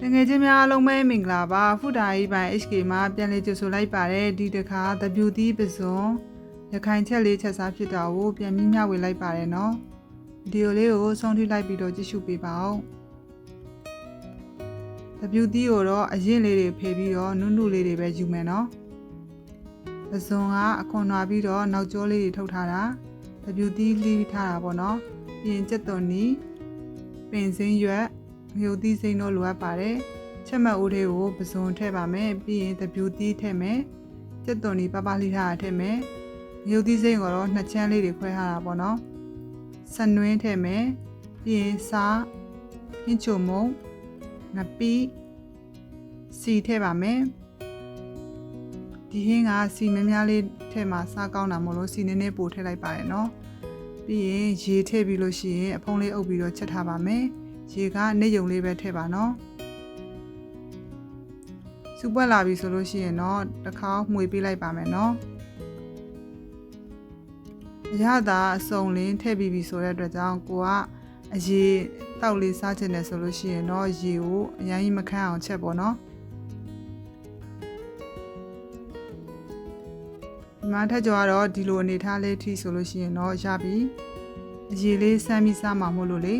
တငယ်ချင်းများအားလုံးပဲမင်္ဂလာပါဖူတာကြီးပိုင်း HK မှာပြန်လည်ကြိုဆိုလိုက်ပါတယ်ဒီတစ်ခါ W D ပစွန်ရခိုင်ချက်လေးချက်စားဖြစ်တာကိုပြန်ပြီးမျှဝေလိုက်ပါတယ်နော်ဗီဒီယိုလေးကိုဆုံးထိလိုက်ပြီးတော့ကြည့်ရှုပေးပါဦး W D ကိုတော့အရင်လေးတွေဖေးပြီးတော့နုနုလေးတွေပဲယူမယ်နော်ပစွန်ကအခွန်နွားပြီးတော့နောက်ကျောလေးတွေထုတ်ထားတာ W D လှီးထားတာပေါ့နော်ပြီးရင်စက်သွန်နီပင်စင်းရွက် မြို့သီးစိမ်းတို့လိုအပ်ပါတယ်ချက်မှတ်ဦးလေးကိုပစုံထည့်ပါမယ်ပြီးရင်သပြူသီးထည့်မယ်စက်သွန်ဒီပပလိထားတာထည့်မယ်မြို့သီးစိမ်းကတော့နှစ်ချမ်းလေးတွေခွဲထားတာပေါ့နော်ဆန်နွင်းထည့်မယ်ပြီးရင်စားဟင်းချုံမုံငပီးစီထည့်ပါမယ်ဒီဟင်းကစီမများလေးထည့်မှစားကောင်းတာမဟုတ်လို့စီနည်းနည်းပို့ထည့်လိုက်ပါတယ်နော်ပြီးရင်ရေထည့်ပြီးလို့ရှိရင်အဖုံးလေးအုပ်ပြီးတော့ချက်ထားပါမယ် ရေကနေယုံလေးပဲထည့်ပါနော်စူပွက်လာပြီဆိုလို့ရှိရင်တော့တစ်ခါမှွေပေးလိုက်ပါမယ်နော်အရသာအစုံလင်းထည့်ပြီးပြီဆိုတဲ့အတွက်ကြောင့်ကိုကအရေတောက်လေးစားချင်တယ်ဆိုလို့ရှိရင်တော့ရေကိုအရင်ကြီးမခန်းအောင်ချက်ပေါ့နော်ဒီမှာထက်ကြောကတော့ဒီလိုအနေထားလေးထိဆိုလို့ရှိရင်တော့ရပြီအရေလေးစမ်းပြီးစားမှာမို့လို့လေ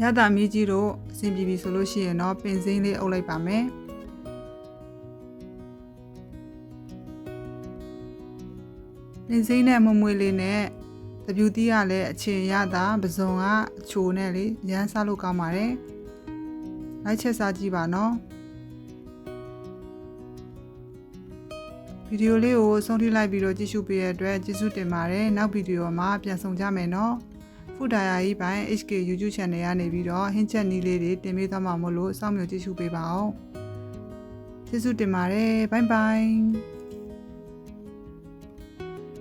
ရတာမီးကြီးတို့အဆင်ပြေပြီဆိုလို့ရှိရင်တော့ပင်စိမ်းလေးအုပ်လိုက်ပါမယ်ပင်စိမ်းနဲ့မမွေလေးနဲ့တပြူတီးကလည်းအချင်းရတာပဇွန်ကအချိုနဲ့လေရမ်းစားလို့ကောင်းပါတယ်လိုက်ချက်စားကြည့်ပါနော်ဗီဒီယိုလေးကိုဆုံးထိလိုက်ပြီးတော့ကြည့်ရှုပေးတဲ့အတွက်ကျေးဇူးတင်ပါတယ်နောက်ဗီဒီယိုမှာပြန်ဆောင်ကြမယ်နော် ဖူဒါယာကြီးပိုင်း HK YouTube Channel ကနေပြီးတော့ဟင်းချက်နီးလေးတွေတင်ပေးသွားမှာမို့လို့စောင့်မျှော်ကြည့်ရှုပေးပါအောင်ကျေးဇူးတင်ပါတယ်ဘိုင်ဘိုင်